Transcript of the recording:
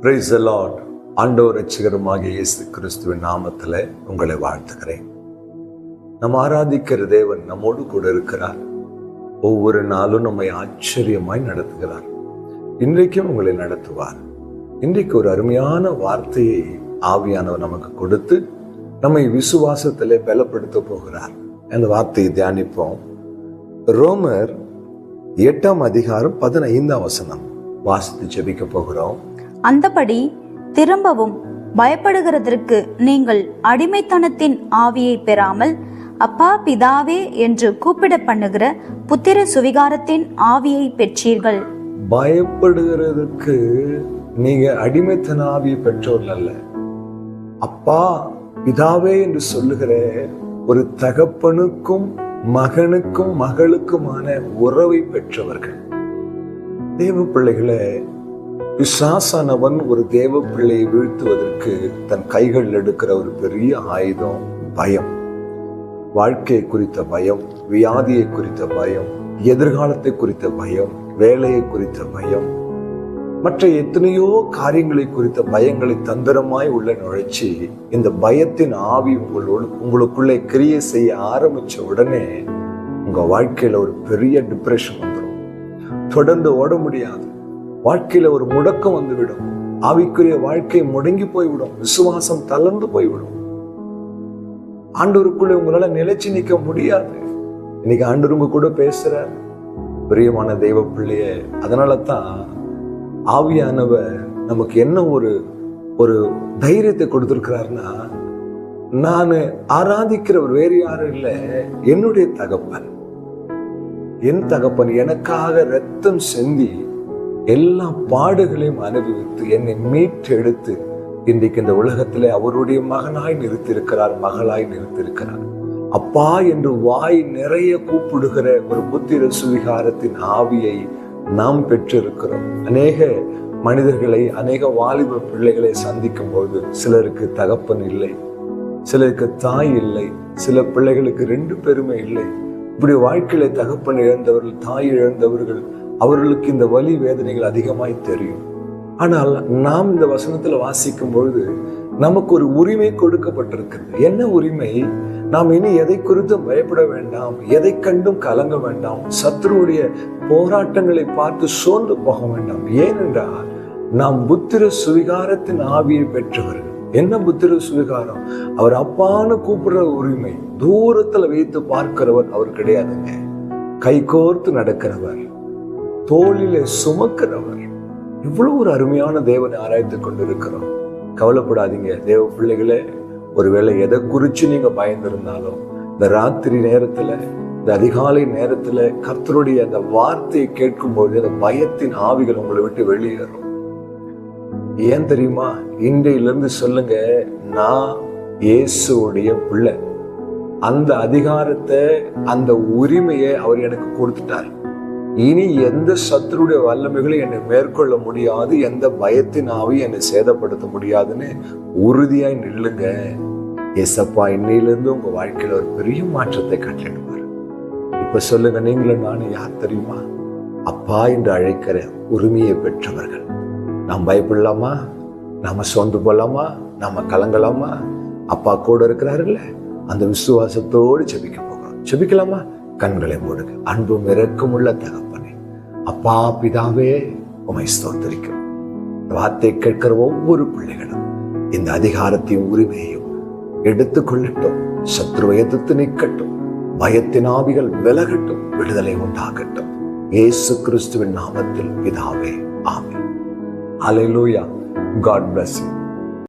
Price Lord ஆண்டவர் ரட்சகருமாக இயேசு கிறிஸ்துவின் நாமத்தில் உங்களை வாழ்த்துகிறேன். நம்ம ஆராதிக்கிற தேவன் நம்மோடு கூட இருக்கிறார். ஒவ்வொரு நாளும் நம்மை ஆச்சரியமாய் நடத்துகிறார். இன்றைக்கும் உங்களை நடத்துவார். இன்றைக்கு ஒரு அருமையான வார்த்தையை ஆவியானவர் நமக்கு கொடுத்து நம்மை விசுவாசத்திலே பலப்படுத்த போகிறார். அந்த வார்த்தையை தியானிப்போம். ரோமர் எட்டாம் அதிகாரம் பதினைந்தாம் வசனம். வாசித்து ஜெபிக்க போகிறோம். அந்தபடி திரும்பவும் பயப்படுகிறதற்கு நீங்கள் அடிமைத்தனத்தின் ஆவியை பெறாமல் அப்பா பிதாவே என்று கூப்பிட பண்ணுகிற புத்திர சுவிகாரத்தின் ஆவியை பெற்றீர்கள். பயப்படுகிறதுக்கு நீங்க அடிமைத்தன ஆவியை பெற்றோர்கள் அல்ல. அப்பா பிதாவே என்று சொல்லுகிற ஒரு தகப்பனுக்கும் மகனுக்கும் மகளுக்குமான உறவை பெற்றவர்கள். தேவ பிள்ளைகளை பிசாசானவன் ஒரு தேவ பிள்ளையை வீழ்த்துவதற்கு தன் கைகளில் எடுக்கிற ஒரு பெரிய ஆயுதம் பயம். வாழ்க்கையை குறித்த பயம் வியாதியை குறித்த பயம் எதிர்காலத்தை குறித்த பயம் வேலையை குறித்த பயம் மற்ற எத்தனையோ காரியங்களை குறித்த பயங்களை தந்திரமாய் உள்ள நுழைச்சி இந்த பயத்தின் ஆவி உங்களோடு உங்களுக்குள்ளே கிரியை செய்ய ஆரம்பிச்ச உடனே உங்க வாழ்க்கையில ஒரு பெரிய டிப்ரெஷன் வந்துடும் தொடர்ந்து ஓட முடியாது. வாழ்க்கையில ஒரு முடக்கம் வந்துவிடும். ஆவிக்குரிய வாழ்க்கை முடங்கி போய்விடும். விசுவாசம் தளர்ந்து போய்விடும். ஆண்டவருக்குள்ளே உங்களால நிலைச்சு நிற்க முடியாது. இன்னைக்கு ஆண்டவர் உங்க கூட பேசுற பிரியமான தெய்வ பிள்ளைய அதனால தான் ஆவியானவர் நமக்கு என்ன ஒரு ஒரு தைரியத்தை கொடுத்துருக்கிறாருன்னா நான் ஆராதிக்கிறவர் வேறு யாரும் இல்லை என்னுடைய தகப்பன். என் தகப்பன் எனக்காக ரத்தம் செந்தி எல்லா பாடுகளையும் அனுபவித்து என்னை மீட்டெடுத்து இன்றைக்கு இந்த உலகத்திலே அவருடைய மகனாய் நிறுத்தியிருக்கிறார் மகளாய் நிறுத்தியிருக்கிறார். அப்பா என்று வாய் நிறைய கூப்பிடுகிற ஒரு புத்திர சுவிகாரத்தின் ஆவியை நாம் பெற்றிருக்கிறோம். அநேக மனிதர்களை அநேக வாலிப பிள்ளைகளை சந்திக்கும் போது சிலருக்கு தகப்பன் இல்லை சிலருக்கு தாய் இல்லை சில பிள்ளைகளுக்கு ரெண்டு பெருமை இல்லை. இப்படி வாழ்க்கையில தகப்பன் இழந்தவர்கள் தாய் இழந்தவர்கள் அவர்களுக்கு இந்த வலி வேதனைகள் அதிகமாய் தெரியும். ஆனால் நாம் இந்த வசனத்தில் வாசிக்கும் பொழுது நமக்கு ஒரு உரிமை கொடுக்கப்பட்டிருக்கிறது. என்ன உரிமை? நாம் இனி எதை குறித்தும் பயப்பட வேண்டாம் எதை கண்டும் கலங்க வேண்டாம் சத்ருவுடைய போராட்டங்களை பார்த்து சோர்ந்து போக வேண்டாம். ஏனென்றால் நாம் புத்திர சுவிகாரத்தின் ஆவியை பெற்றவர்கள். என்ன புத்திர சுவிகாரம்? அவர் அப்பான்னு கூப்பிடுற உரிமை. தூரத்துல வைத்து பார்க்கிறவர் அவர் கிடையாதுங்க. கைகோர்த்து நடக்கிறவர். தோளிலே சுமக்கிறவர். இவ்வளவு ஒரு அருமையான தேவனை ஆராய்த்து கொண்டிருக்கிறோம். கவலைப்படாதீங்க. தேவ பிள்ளைகளே ஒருவேளை எதை குறித்து நீங்க பயந்திருந்தாலும் இந்த ராத்திரி நேரத்துல இந்த அதிகாலை நேரத்துல கர்த்தருடைய அந்த வார்த்தையை கேட்கும்போது அந்த பயத்தின் ஆவிகள் உங்களை விட்டு வெளியேறும். ஏன் தெரியுமா? இன்றையிலிருந்து சொல்லுங்க நான் இயேசுடைய பிள்ளை. அந்த அதிகாரத்தை அந்த உரிமையை அவர் எனக்கு கொடுத்துட்டார். இனி எந்த சத்துருடைய வல்லமைகளும் என்னை மேற்கொள்ள முடியாது எந்த பயத்தின் என்னை சேதப்படுத்த முடியாதுன்னு உறுதியாய் நில்லுங்க. எசப்பா இன்னையிலிருந்து உங்க வாழ்க்கையில ஒரு பெரிய மாற்றத்தை கட்டிடுவார் இப்ப சொல்லுங்க நீங்களும் நானும் யார் தெரியுமா? அப்பா என்று அழைக்கிற உரிமையை பெற்றவர்கள். நாம் பயப்படலாமா? நாம சோர்ந்து போலாமா? நாம கலங்கலாமா? அப்பா கூட இருக்கிறாருல்ல அந்த விசுவாசத்தோடு செபிக்க போகிறோம். செபிக்கலாமா கண்களை மூடுங்க. அன்பும் இறக்கும் உள்ள தகப்பனே. அப்பா பிதாவே உமை ஸ்தோத்தரிக்கும். இந்த வார்த்தை கேட்கிற ஒவ்வொரு பிள்ளைகளும் இந்த அதிகாரத்தையும் உரிமையையும் எடுத்துக்கொள்ளட்டும். சத்ருவை எதிர்த்து நிற்கட்டும். பயத்தின் ஆவிகள் விலகட்டும். விடுதலை உண்டாகட்டும். இயேசு கிறிஸ்துவின் நாமத்தில் பிதாவே ஆமே அலையிலூயா காட் பிளஸ் யூ